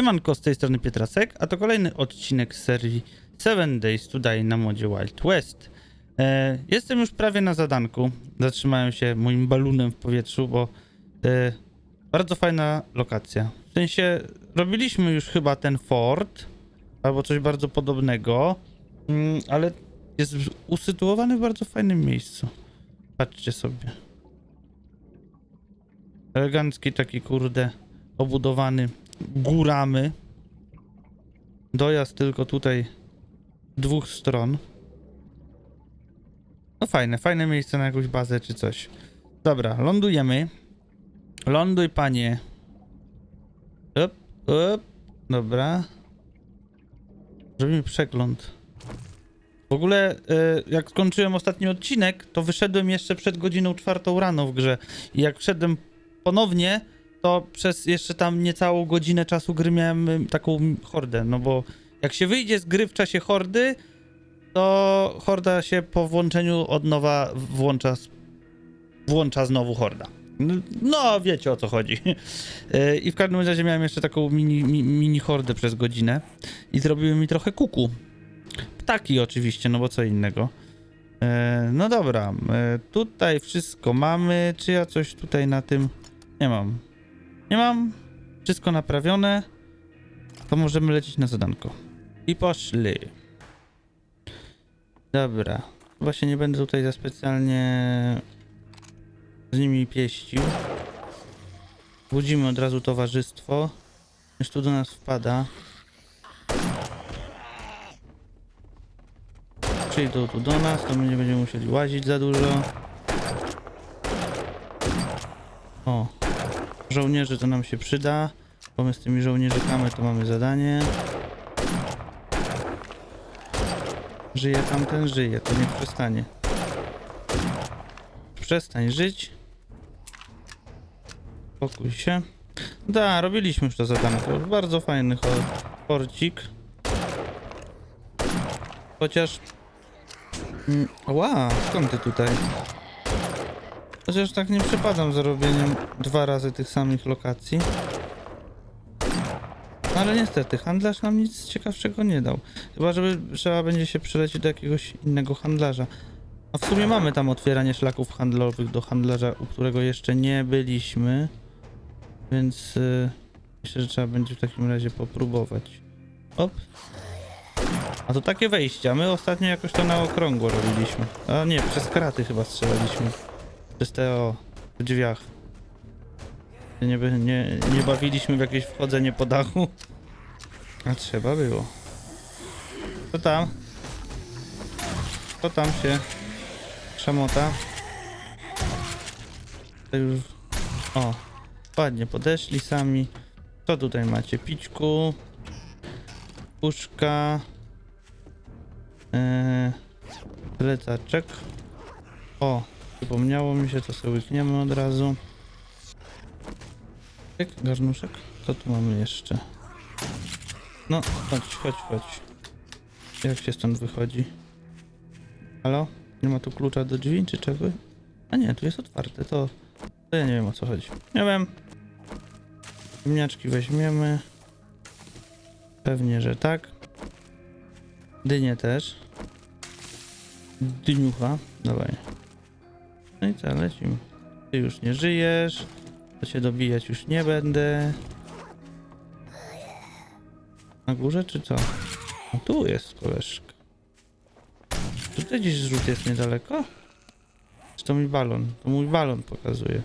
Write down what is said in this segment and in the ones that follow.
Siemanko, z tej strony Pietrasek, a to kolejny odcinek serii 7 Days tutaj na modzie Wild West. E, jestem już prawie na zadanku. Zatrzymałem się moim balunem w powietrzu, bo e, bardzo fajna lokacja. W sensie, robiliśmy już chyba ten fort, albo coś bardzo podobnego, mm, ale jest usytuowany w bardzo fajnym miejscu. Patrzcie sobie. Elegancki taki, kurde, obudowany góramy. Dojazd tylko tutaj dwóch stron. No fajne, fajne miejsce na jakąś bazę czy coś. Dobra, lądujemy. Ląduj, panie. Up, up. Dobra. Zrobimy przegląd. W ogóle, y, jak skończyłem ostatni odcinek, to wyszedłem jeszcze przed godziną czwartą rano w grze. I jak wszedłem ponownie, to przez jeszcze tam niecałą godzinę czasu gry miałem taką hordę, no bo jak się wyjdzie z gry w czasie hordy, to horda się po włączeniu od nowa włącza, włącza znowu horda. No, wiecie o co chodzi. Y, I w każdym razie miałem jeszcze taką mini, mi, mini hordę przez godzinę i zrobiły mi trochę kuku. Ptaki oczywiście, no bo co innego. E, No dobra, e, tutaj wszystko mamy. Czy ja coś tutaj na tym... Nie mam. Nie mam. Wszystko naprawione. To możemy lecieć na zadanko. I poszli. Dobra. Się nie będę tutaj za specjalnie z nimi pieścił. Budzimy od razu towarzystwo. Już tu do nas wpada. Przyjdą tu do nas, to nie będziemy musieli łazić za dużo. O, żołnierzy to nam się przyda, bo my z tymi żołnierzykami to mamy zadanie. Żyje tamten, żyje, to niech przestanie. Przestań żyć. Spokój się. Da, robiliśmy już to zadanko. Bardzo fajny porcik. Chociaż... Mm, Ła, skąd ty tutaj? Chociaż tak nie przepadam za robieniem dwa razy tych samych lokacji. No ale niestety, handlarz nam nic ciekawszego nie dał. Chyba, żeby trzeba będzie się przelecieć do jakiegoś innego handlarza. A w sumie mamy tam otwieranie szlaków handlowych do handlarza, u którego jeszcze nie byliśmy. Więc y, myślę, że trzeba będzie w takim razie popróbować. Op. A to takie wejścia. My ostatnio jakoś to na okrągło robiliśmy. A nie, przez kraty chyba strzelaliśmy. Przez te o w drzwiach. Nie, nie, nie bawiliśmy w jakieś wchodzenie po dachu. A trzeba było. Co tam? Co tam się szamota? Już... O, ładnie podeszli sami. Co tutaj macie? Pićku. Puszka. Plecaczek. O, przypomniało mi się, to sobie łykniemy od razu. Pyk, garnuszek. Co tu mamy jeszcze? No, chodź, chodź, chodź. Jak się stąd wychodzi? Halo? Nie ma tu klucza do drzwi, czy czego? A nie, tu jest otwarte, to... To ja nie wiem o co chodzi. Nie wiem. Ziemniaczki weźmiemy. Pewnie, że tak. Dynię też. Dyniucha. Dawaj. No i co, lecimy. Ty już nie żyjesz. To się dobijać już nie będę. Na górze czy co? A tu jest koleżka. Tutaj gdzieś zrzut jest niedaleko? Czy to mój balon? To mój balon pokazuje.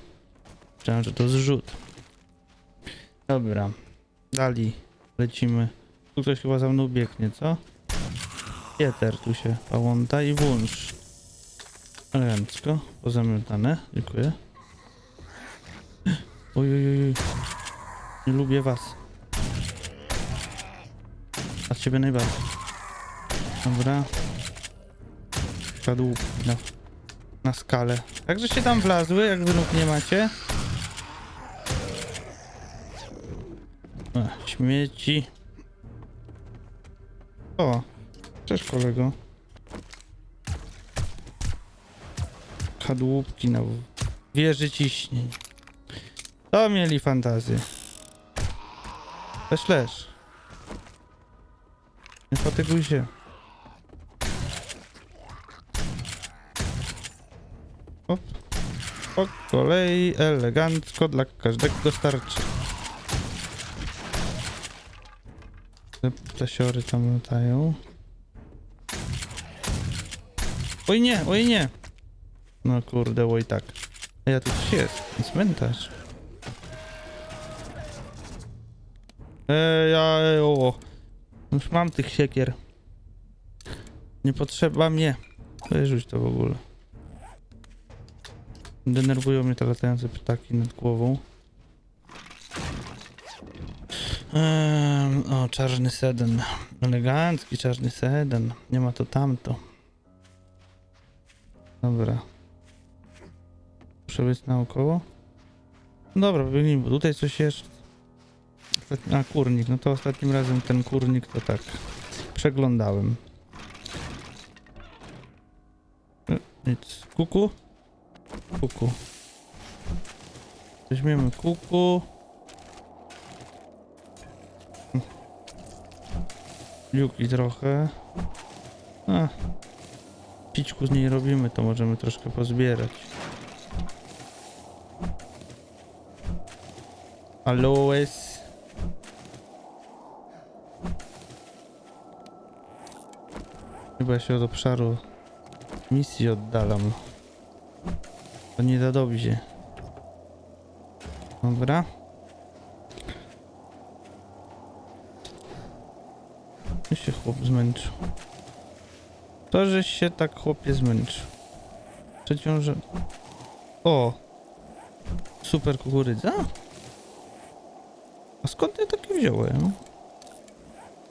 Myślałem, że to zrzut. Dobra. Dali. Lecimy. Tu ktoś chyba za mną biegnie, co? Pieter tu się pałąta i włącz. Elegancko. Pozamiatane. Dziękuję. Oj. Nie lubię was. A ciebie najbardziej. Dobra. Kadłub na, na skalę. Także się tam wlazły, jak wy nóg nie macie. Ech, śmieci. O, cześć kolego. Kadłubki na w- wieży ciśnień. To mieli fantazję. Leż, leż. Nie fatyguj się. Hop. Po kolei, elegancko, dla każdego starczy. Te ptasiory tam latają. Oj nie, oj nie! No kurde, oj tak. A ja tu jest, cmentarz. Ej, ja, o. Już mam tych siekier. Nie potrzeba mnie. Wyrzuć to w ogóle. Denerwują mnie te latające ptaki nad głową. Ehm, o, czarny seden. Elegancki czarny seden. Nie ma to tamto. Dobra. Muszę być naokoło. Dobra, biegnijmy, bo tutaj coś jeszcze. A, kurnik. No to ostatnim razem ten kurnik to tak. Przeglądałem. E, Nic. Kuku? Kuku. Weźmiemy kuku. Liuki trochę. A. Pićku z niej robimy, to możemy troszkę pozbierać. Aloes. Chyba się od obszaru misji oddalam. To nie za dobrze. Dobra. I się chłop zmęczył. To, że się tak chłopie zmęczył. Przeciąże... O! Super kukurydza? Skąd ja takie wziąłem?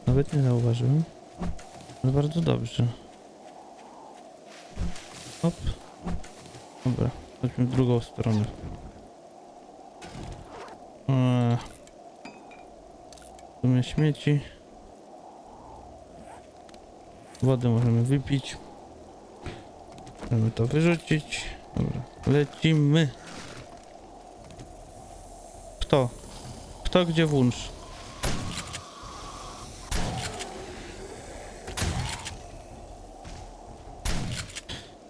Nawet nie zauważyłem. Ale bardzo dobrze. Hop. Dobra, chodźmy w drugą stronę. Eee. Tu śmieci. Wodę możemy wypić. Możemy to wyrzucić. Dobra, lecimy. Kto? Kto gdzie włącz?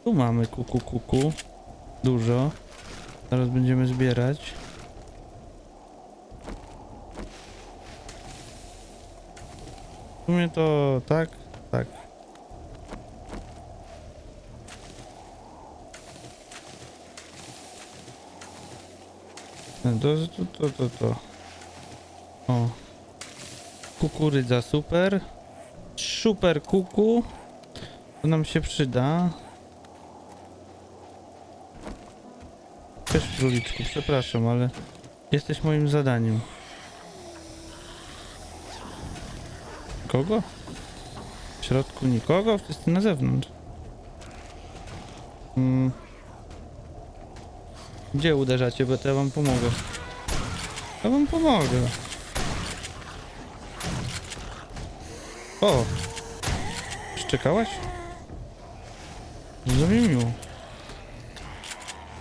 Tu mamy kuku kuku. Dużo. Zaraz będziemy zbierać. W sumie to tak, tak. No, To, to, to, to, to. O. Kukurydza super. Super kuku. To nam się przyda. Też króliczku, przepraszam, ale jesteś moim zadaniem. Kogo? W środku nikogo? Wszyscy na zewnątrz. Mm. Gdzie uderzacie, bo to ja wam pomogę. Ja wam pomogę. O! Szczekałaś? Zrobię miło.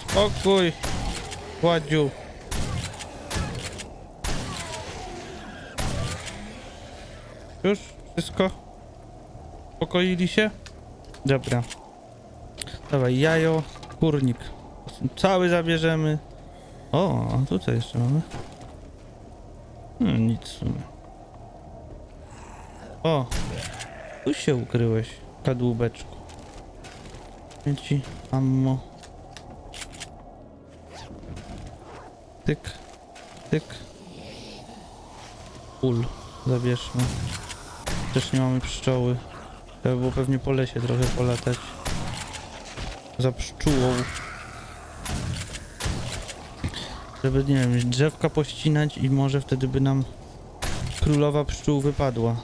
Spokój! Ładziu! Już? Wszystko? Spokoili się? Dobra. Dawaj, jajo, kurnik. Cały zabierzemy. O, tutaj jeszcze mamy. No nic w sumie. O, tu się ukryłeś, kadłubeczku. Śmieci, ammo. Tyk, tyk. Ul, zabierzmy. Też nie mamy pszczoły. Trzeba było pewnie po lesie trochę polatać. Za pszczółą. Żeby, nie wiem, drzewka pościnać i może wtedy by nam królowa pszczół wypadła.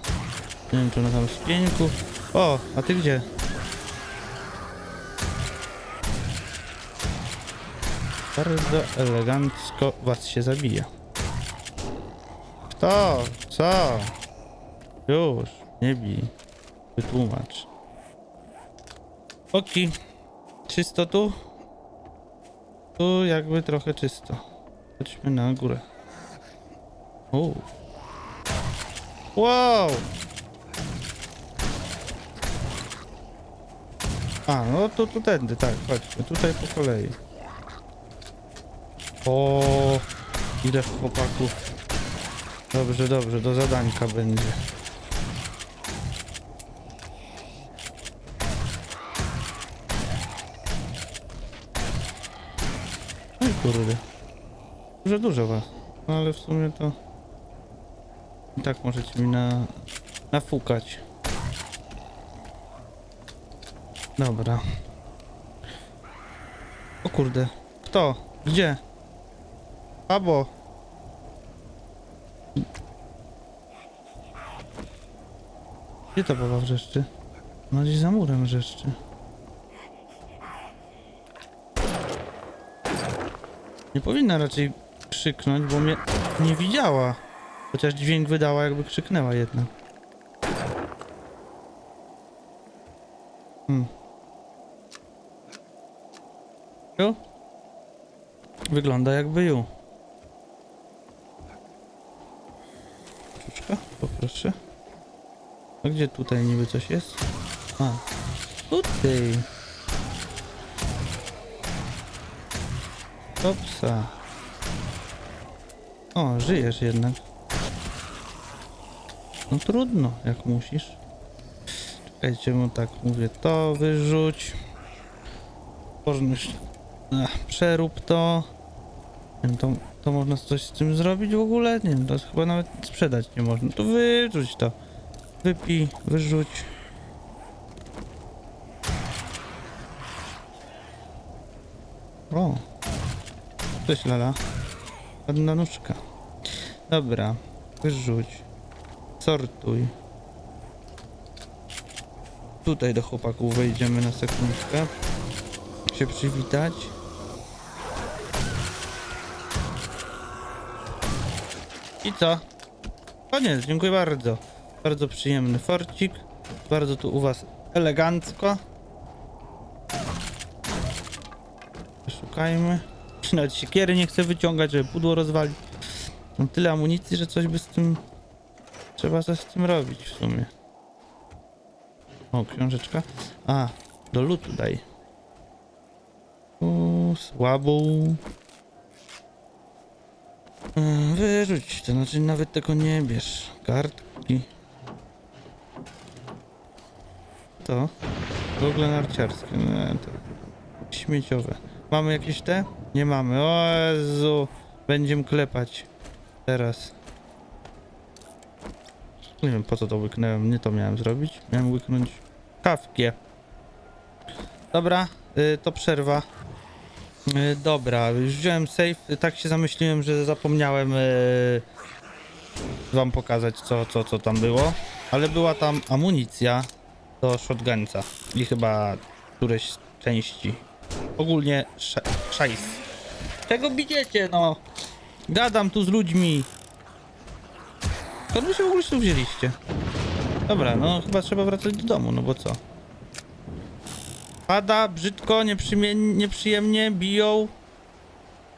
Nie wiem, czy ona tam z. O, a ty gdzie? Bardzo elegancko was się zabija. Kto? Co? Już, nie bij. Wytłumacz. Oki. Czysto tu? Tu jakby trochę czysto. Chodźmy na górę. O. Wow! A, no to tu tędy, tak, chodźmy, tutaj po kolei. O, ile chłopaków. Dobrze, dobrze, do zadanka będzie. No kurde. Dużo, dużo was. No ale w sumie to... I tak możecie mi na... nafukać. Dobra. O kurde. Kto? Gdzie? Abo. Gdzie ta baba wrzeszczy? No gdzieś za murem wrzeszczy. Nie powinna raczej krzyknąć, bo mnie nie widziała. Chociaż dźwięk wydała, jakby krzyknęła jednak. Hmm. Wygląda jakby ju. Czuczka, poproszę. A gdzie tutaj niby coś jest? A, tutaj. Topsa. O, żyjesz jednak. No trudno, jak musisz. Czekajcie, mu tak mówię, to wyrzuć. Możność. Ach, przerób to. Nie wiem, to, to można coś z tym zrobić w ogóle? Nie wiem, to chyba nawet sprzedać nie można. To wyrzuć to. Wypij, wyrzuć. O. Cześć Lala. Ładna nóżka. Dobra, wyrzuć. Sortuj. Tutaj do chłopaków wejdziemy na sekundkę. Się przywitać. I co? Koniec, dziękuję bardzo. Bardzo przyjemny forcik. Bardzo tu u was elegancko. Szukajmy. Nawet siekiery nie chcę wyciągać, żeby pudło rozwalić. Mam tyle amunicji, że coś by z tym... Trzeba coś z tym robić w sumie. O, książeczka. A, do lutu daj. O, słabą. Wyrzuć, to znaczy nawet tego nie bierz. Kartki. To? Google narciarskie. Nie, to śmieciowe. Mamy jakieś te? Nie mamy. O Jezu. Będziemy klepać. Teraz. Nie wiem po co to łyknąłem. Nie to miałem zrobić. Miałem łyknąć kawkę. Dobra, y, to przerwa. Y, dobra, już wziąłem safe. Tak się zamyśliłem, że zapomniałem y, wam pokazać co, co, co tam było. Ale była tam amunicja do shotgunca. I chyba któreś części. Ogólnie sz szajs. Czego bidziecie, no? Gadam tu z ludźmi. Skąd wy się w ogóle tu wzięliście? Dobra, no chyba trzeba wracać do domu, no bo co? Pada, brzydko, nieprzyjemnie, biją.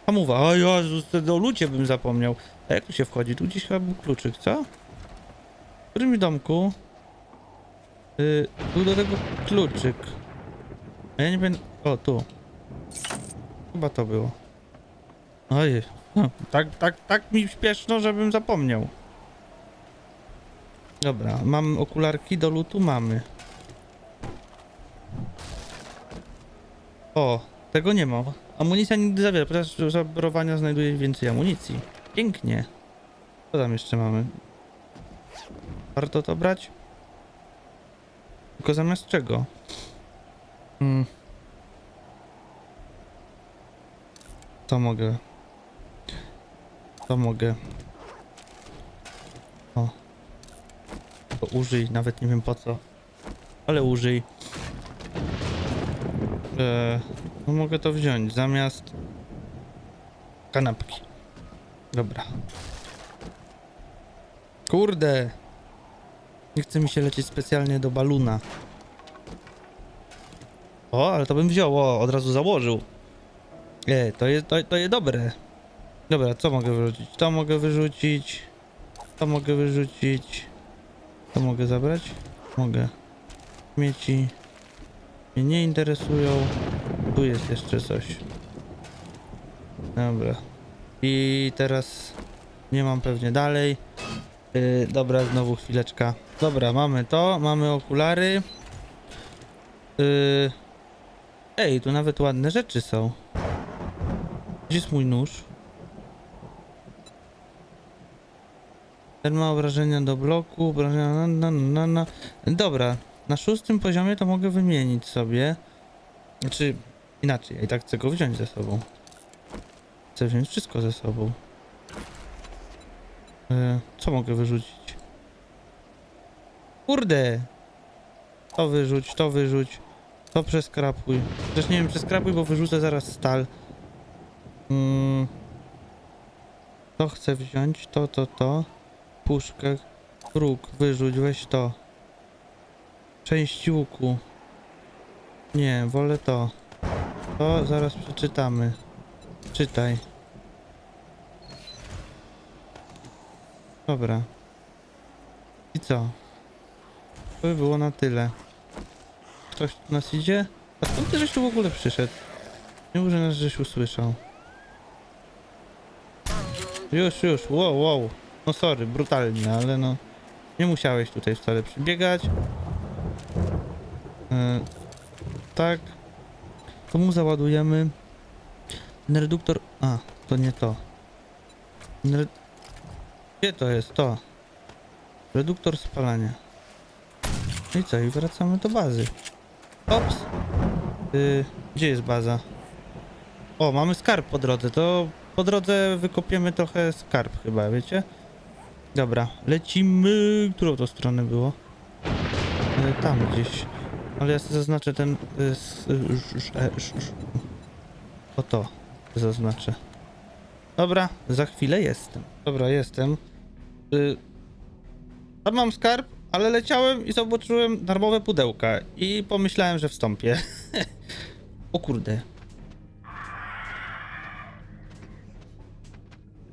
Hamuwa, o Jezus, do ludzie bym zapomniał. A jak tu się wchodzi? Tu gdzieś chyba był kluczyk, co? W którym domku? Yy, tu do tego kluczyk. A ja nie będę... O, tu. Chyba to było. Oj, no, tak, tak, tak mi śpieszno, żebym zapomniał. Dobra, mam okularki do lutu? Mamy. O, tego nie ma. Amunicja nigdy zawiera, podczas zaborowania znajduje więcej amunicji. Pięknie. Co tam jeszcze mamy? Warto to brać? Tylko zamiast czego? Hmm. To mogę. To mogę. O. To użyj, nawet nie wiem po co. Ale użyj. Eee, no mogę to wziąć zamiast kanapki. Dobra. Kurde. Nie chce mi się lecieć specjalnie do baluna. O, ale to bym wziął, o, od razu założył. E, to jest, to, to jest dobre. Dobra, co mogę wyrzucić? To mogę wyrzucić. To mogę wyrzucić. To mogę zabrać? Mogę. Śmieci mnie nie interesują. Tu jest jeszcze coś. Dobra. I teraz nie mam pewnie dalej. Yy, dobra, znowu chwileczka. Dobra, mamy to, mamy okulary. Yy... Ej, tu nawet ładne rzeczy są. Gdzie jest mój nóż? Ten ma obrażenia do bloku, obrażenia na, na, na, na. Dobra, na szóstym poziomie to mogę wymienić sobie. Znaczy, inaczej, ja i tak chcę go wziąć ze sobą. Chcę wziąć wszystko ze sobą. E, co mogę wyrzucić? Kurde! To wyrzuć, to wyrzuć. To przeskrapuj. Też nie wiem, przeskrapuj, bo wyrzucę zaraz stal. Mm. To chcę wziąć, to, to, to. Puszkę. Kruk, wyrzuć, weź to. Część łuku. Nie, wolę to. To zaraz przeczytamy. Czytaj. Dobra. I co? To by było na tyle. Ktoś tu nas idzie? A skąd ty żeś tu w ogóle przyszedł? Nie może nas żeś usłyszał. Już, już, wow, wow. No sorry, brutalnie, ale no... Nie musiałeś tutaj wcale przybiegać. E, tak. To mu załadujemy. Reduktor... A, to nie to. Red... Gdzie to jest? To. Reduktor spalania. No I co? I wracamy do bazy. Ops. Y, gdzie jest baza? O, mamy skarb po drodze. To po drodze wykopiemy trochę skarb chyba, wiecie? Dobra, lecimy. Którą to stronę było? Y, tam gdzieś. Ale ja sobie zaznaczę ten... y, e, O to zaznaczę. Dobra, za chwilę jestem. Dobra, jestem. Y, tam mam skarb, ale leciałem i zobaczyłem darmowe pudełka i pomyślałem, że wstąpię. o kurde.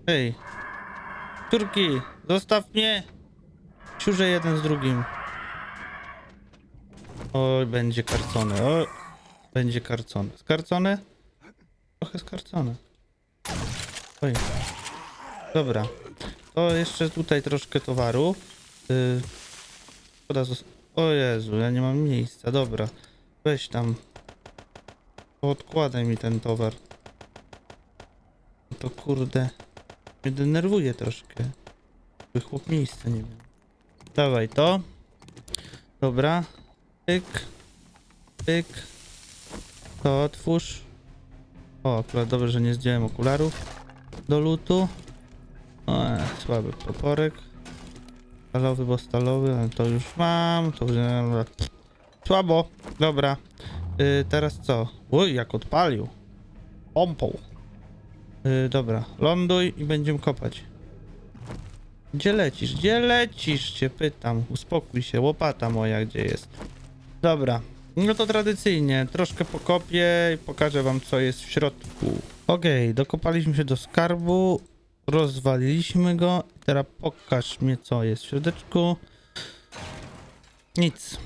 Ej. Turki, zostaw mnie. Siurze jeden z drugim. Oj, będzie karcone. O, będzie karcone. Skarcone? Trochę skarcone. Oj. Dobra. To jeszcze tutaj troszkę towaru. Yy, o Jezu, ja nie mam miejsca. Dobra. Weź tam. Odkładaj mi ten towar. To kurde. Mnie denerwuje troszkę. By chłop miejsca nie miał. Dawaj to. Dobra. Pyk. Pyk. To otwórz. O, akurat dobrze, że nie zdjąłem okularów. Do lutu. O, słaby toporek. Stalowy, bo stalowy, ale to już mam. To już... Słabo. Dobra. Y, teraz co? Oj, jak odpalił. Pompą. Y, dobra. Ląduj i będziemy kopać. Gdzie lecisz? Gdzie lecisz? Cię pytam. Uspokój się. Łopata moja gdzie jest? Dobra. No to tradycyjnie. Troszkę pokopię i pokażę wam co jest w środku. Okej, dokopaliśmy się do skarbu. Rozwaliliśmy go. Teraz pokaż mnie co jest w środeczku. Nic.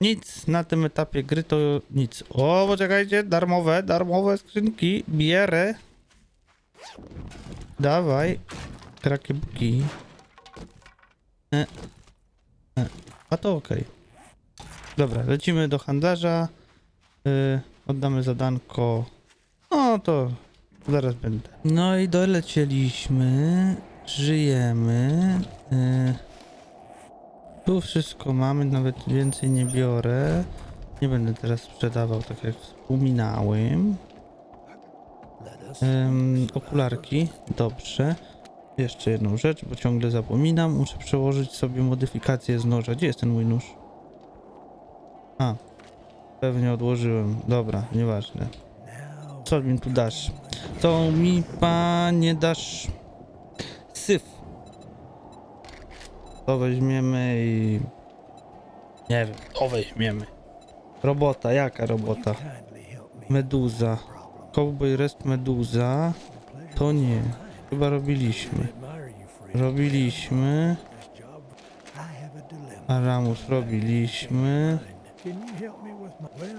Nic na tym etapie gry to nic. O, poczekajcie, darmowe, darmowe skrzynki. Bierę. Dawaj. Krakiebuki. E. E. A to okej. Dobra, lecimy do handlarza. Y, oddamy zadanko. O, to zaraz będę. No i dolecieliśmy. Żyjemy. Y, tu wszystko mamy, nawet więcej nie biorę. Nie będę teraz sprzedawał, tak jak wspominałem. Okularki, dobrze. Jeszcze jedną rzecz, bo ciągle zapominam. Muszę przełożyć sobie modyfikację z noża. Gdzie jest ten mój nóż? A, pewnie odłożyłem. Dobra, nieważne. Co mi tu dasz? Co mi panie dasz? Syf. To weźmiemy i... Nie wiem, to weźmiemy. Robota, jaka robota? Meduza. Cowboy Rest Meduza. To nie. Chyba robiliśmy. Robiliśmy. Aramus robiliśmy.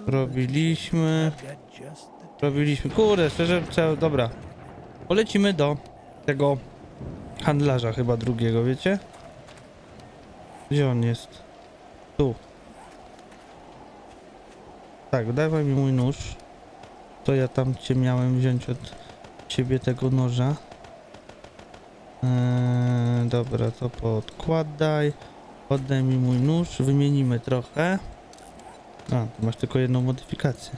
Robiliśmy. Robiliśmy. Kurde, szczerze, trzeba, dobra. Polecimy do tego handlarza chyba drugiego, wiecie? Gdzie on jest? Tu. Tak, dawaj mi mój nóż. To ja tam cię miałem wziąć od ciebie tego noża. Eee, dobra, to podkładaj. Oddaj mi mój nóż, wymienimy trochę. A, tu masz tylko jedną modyfikację.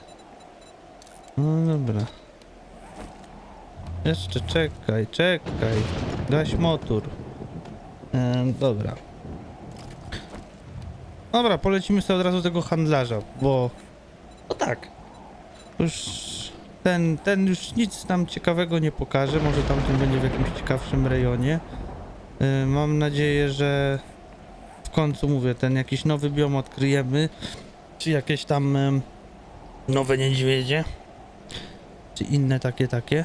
No dobra. Jeszcze czekaj, czekaj. Gaś motor. Dobra. Dobra, polecimy sobie od razu tego handlarza, bo... No tak. Już ten, ten już nic nam ciekawego nie pokaże. Może tamten będzie w jakimś ciekawszym rejonie. Mam nadzieję, że w końcu mówię, ten jakiś nowy biom odkryjemy. Czy jakieś tam nowe niedźwiedzie. Czy inne takie, takie.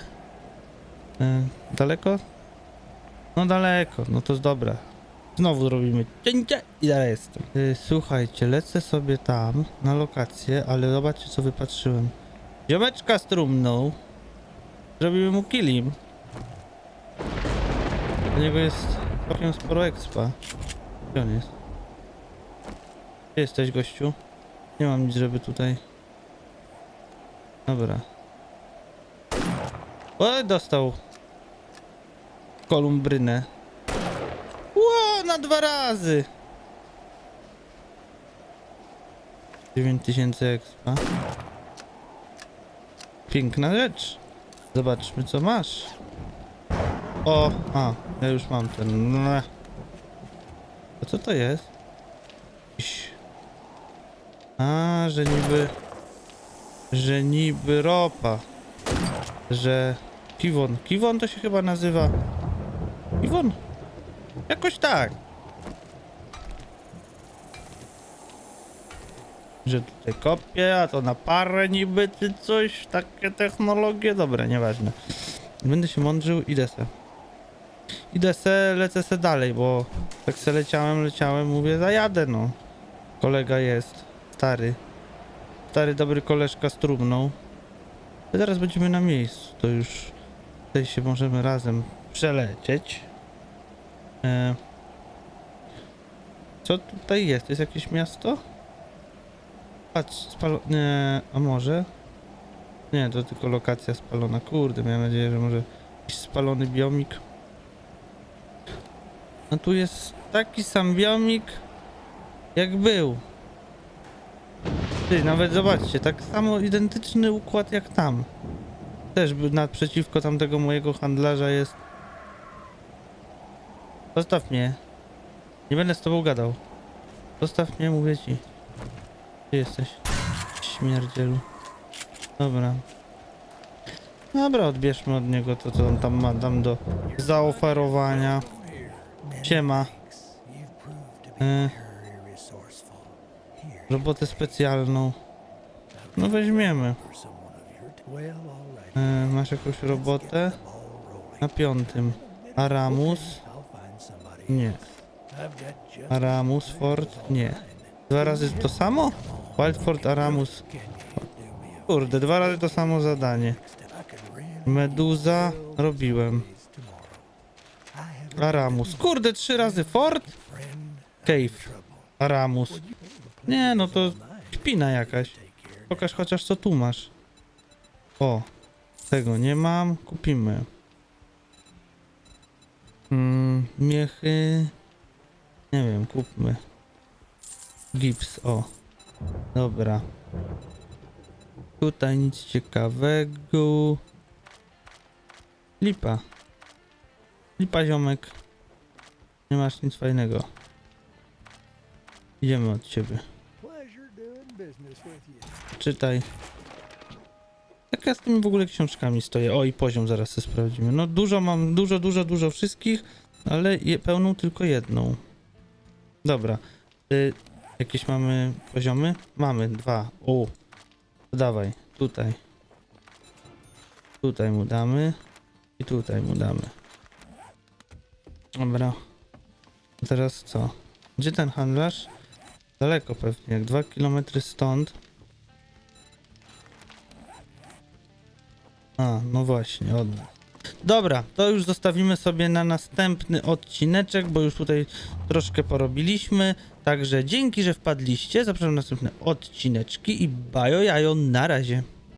Daleko? No daleko, no to jest dobra. Znowu robimy cięcie i dalej jestem. E, słuchajcie, lecę sobie tam na lokację, ale zobaczcie co wypatrzyłem. Ziomeczka strumnął. Zrobimy mu kilim. Do niego jest całkiem sporo expa. Gdzie on jest? Gdzie jesteś gościu? Nie mam nic, żeby tutaj... Dobra. O, dostał. Kolumbrynę. Ło, na dwa razy. 9000 expa. Piękna rzecz. Zobaczmy co masz. O, a, ja już mam ten. A co to jest? A, że niby... Że niby ropa. Że... Kiwon. Kiwon to się chyba nazywa. Kiwon? Jakoś tak. Że tutaj kopię, a to na parę niby czy coś. Takie technologie. Dobra, nieważne. Będę się mądrzył, idę se. Idę se, lecę se dalej, bo tak se leciałem, leciałem, mówię, zajadę no. Kolega jest, stary. Stary, dobry koleżka z trumną. Zaraz będziemy na miejscu, to już tutaj się możemy razem przelecieć. E... Co tutaj jest? Jest jakieś miasto? Patrz, spalo... Nie, a może? Nie, to tylko lokacja spalona. Kurde, miałem nadzieję, że może jakiś spalony biomik. No tu jest taki sam biomik, jak był. Ty, nawet zobaczcie, tak samo identyczny układ jak tam. Też naprzeciwko tamtego mojego handlarza jest. Zostaw mnie. Nie będę z tobą gadał. Zostaw mnie, mówię ci. Gdzie jesteś? Śmierdzielu. Dobra. Dobra, odbierzmy od niego to, co on tam ma tam do zaoferowania. Siema. You've robotę specjalną. No weźmiemy. E, masz jakąś robotę? Na piątym. Aramus? Nie. Aramus Ford? Nie. Dwa razy to samo? Wildford Aramus. Kurde, dwa razy to samo zadanie. Meduza robiłem. Aramus. Kurde, trzy razy Ford? Cave. Aramus. Nie, no to kpina jakaś. Pokaż chociaż co tu masz. O, tego nie mam. Kupimy. Mm, miechy. Nie wiem, kupmy. Gips, o. Dobra. Tutaj nic ciekawego. Lipa. Lipa ziomek. Nie masz nic fajnego. Idziemy od ciebie. Czytaj. Jak ja z tymi w ogóle książkami stoję? O, i poziom zaraz sobie sprawdzimy. No dużo mam, dużo, dużo, dużo wszystkich, ale je, pełną tylko jedną. Dobra. Y, jakieś mamy poziomy? Mamy, dwa. O, dawaj, tutaj. Tutaj mu damy. I tutaj mu damy. Dobra. Teraz co? Gdzie ten handlarz? Daleko pewnie, jak 2 km stąd. A, no właśnie, od nas. Dobra, to już zostawimy sobie na następny odcineczek, bo już tutaj troszkę porobiliśmy. Także dzięki, że wpadliście. Zapraszam na następne odcineczki i bajo jajo, na razie.